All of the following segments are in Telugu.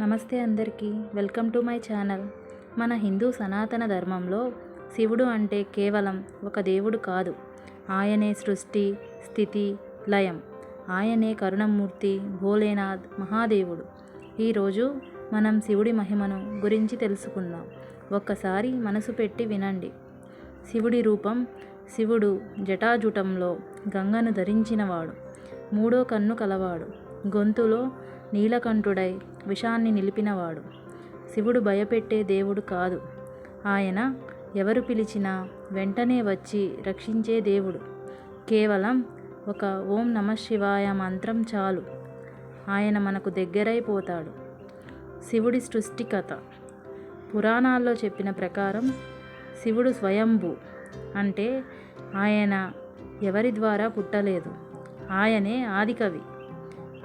నమస్తే అందరికీ. Welcome to my channel. మన హిందూ సనాతన ధర్మంలో శివుడు అంటే కేవలం ఒక దేవుడు కాదు. ఆయనే సృష్టి స్థితి లయం. ఆయనే కరుణమూర్తి భోలేనాథ్ మహాదేవుడు. ఈరోజు మనం శివుడి మహిమను గురించి తెలుసుకుందాం. ఒక్కసారి మనసు పెట్టి వినండి. శివుడి రూపం శివుడు జటాజుటంలో గంగను ధరించినవాడు. మూడో కన్ను కలవాడు. గొంతులో నీలకంఠుడై విషాన్ని నిలిపినవాడు. శివుడు భయపెట్టే దేవుడు కాదు. ఆయన ఎవరు పిలిచినా వెంటనే వచ్చి రక్షించే దేవుడు. కేవలం ఒక ఓం నమ శివాయ మంత్రం చాలు. ఆయన మనకు దగ్గరైపోతాడు శివుడి సృష్టి కథ పురాణాల్లో చెప్పిన ప్రకారం శివుడు స్వయంభూ. అంటే ఆయన ఎవరి ద్వారా పుట్టలేదు. ఆయనే ఆదికవి.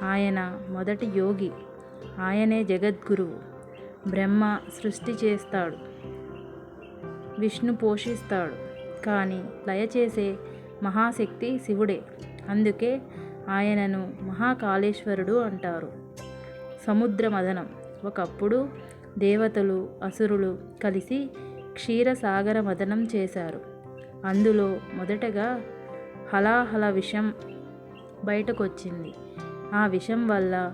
ఆయన మొదటి యోగి ఆయనే జగద్గురువు. బ్రహ్మ సృష్టి చేస్తాడు విష్ణు పోషిస్తాడు. కానీ లయ చేసే మహాశక్తి శివుడే అందుకే ఆయనను మహాకాళేశ్వరుడు అంటారు. సముద్ర మదనం ఒకప్పుడు దేవతలు అసురులు కలిసి క్షీరసాగర మదనం చేశారు. అందులో మొదటగా హలాహల విషం బయటకొచ్చింది. ఆ విషం వల్ల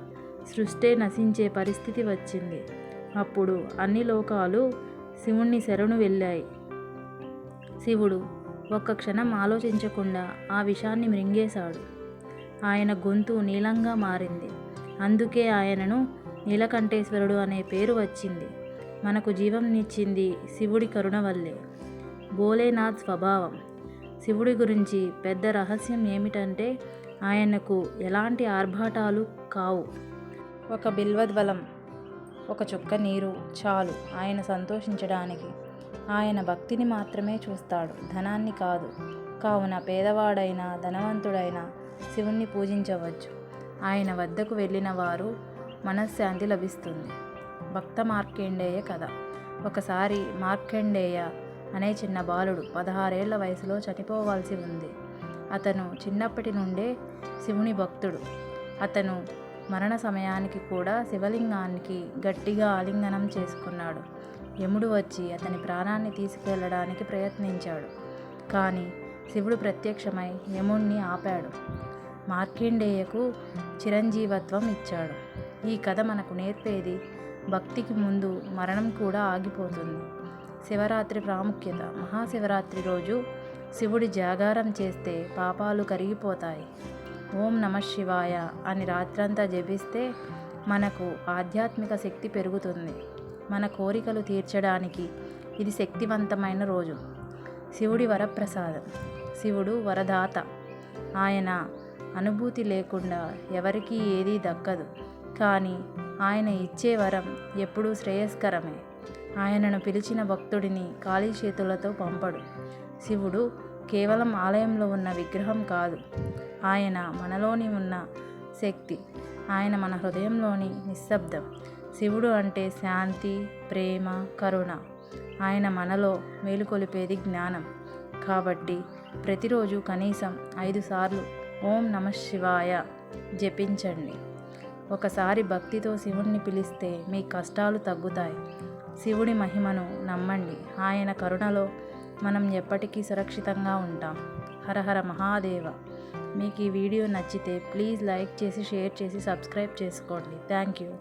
సృష్టే నశించే పరిస్థితి వచ్చింది. అప్పుడు అన్ని లోకాలు శివుణ్ణి శరణు వెళ్ళాయి. శివుడు ఒక్క క్షణం ఆలోచించకుండా ఆ విషాన్ని మృంగేశాడు. ఆయన గొంతు నీలంగా మారింది. అందుకే ఆయనను నీలకంఠేశ్వరుడు అనే పేరు వచ్చింది. మనకు జీవంనిచ్చింది శివుడి కరుణ వల్లే. భోలేనాథ్ స్వభావం. శివుడి గురించి పెద్ద రహస్యం ఏమిటంటే ఆయనకు ఎలాంటి ఆర్భాటాలు కావు. ఒక బిల్వద్వలం ఒక చుక్క నీరు చాలు ఆయన సంతోషించడానికి. ఆయన భక్తిని మాత్రమే చూస్తాడు ధనాన్ని కాదు. కావున పేదవాడైనా ధనవంతుడైనా శివుణ్ణి పూజించవచ్చు. ఆయన వద్దకు వెళ్ళిన వారు మనశ్శాంతి లభిస్తుంది. భక్త మార్కండేయ కథ. ఒకసారి మార్కండేయ అనే చిన్న బాలుడు పదహారేళ్ళ వయసులో చనిపోవాల్సి ఉంది. అతను చిన్నప్పటి నుండే శివుని భక్తుడు. అతను మరణ సమయానికి కూడా శివలింగానికి గట్టిగా ఆలింగనం చేసుకున్నాడు. యముడు వచ్చి అతని ప్రాణాన్ని తీసుకెళ్ళడానికి ప్రయత్నించాడు. కానీ శివుడు ప్రత్యక్షమై యముణ్ణి ఆపాడు. మార్కండేయకు చిరంజీవత్వం ఇచ్చాడు. ఈ కథ మనకు నేర్పేది భక్తికి ముందు మరణం కూడా ఆగిపోతుంది. శివరాత్రి ప్రాముఖ్యత మహాశివరాత్రి రోజు శివుడి జాగారం చేస్తే పాపాలు కరిగిపోతాయి. ఓం నమ శివాయ అని రాత్రంతా జపిస్తే మనకు ఆధ్యాత్మిక శక్తి పెరుగుతుంది. మన కోరికలు తీర్చడానికి ఇది శక్తివంతమైన రోజు. శివుడి వరప్రసాదం. శివుడు వరదాత. ఆయన అనుభూతి లేకుండా ఎవరికీ ఏదీ దక్కదు. కానీ ఆయన ఇచ్చే వరం ఎప్పుడూ శ్రేయస్కరమే. ఆయనను పిలిచిన భక్తుడిని ఖాళీ చేతులతో పంపడు. శివుడు కేవలం ఆలయంలో ఉన్న విగ్రహం కాదు. ఆయన మనలోని ఉన్న శక్తి ఆయన మన హృదయంలోని నిశ్శబ్దం. శివుడు అంటే శాంతి ప్రేమ కరుణ. ఆయన మనలో మేలుకొలిపేది జ్ఞానం. కాబట్టి ప్రతిరోజు కనీసం ఐదు సార్లు ఓం నమ శివాయ జపించండి. ఒకసారి భక్తితో శివుణ్ణి పిలిస్తే మీ కష్టాలు తగ్గుతాయి. శివుడి మహిమను నమ్మండి. ఆయన కరుణలో మనం ఎప్పటికీ సురక్షితంగా ఉంటాం. హరహర మహాదేవ. మీకు ఈ వీడియో నచ్చితే ప్లీజ్ లైక్ చేసి షేర్ చేసి సబ్స్క్రైబ్ చేసుకోండి. Thank you.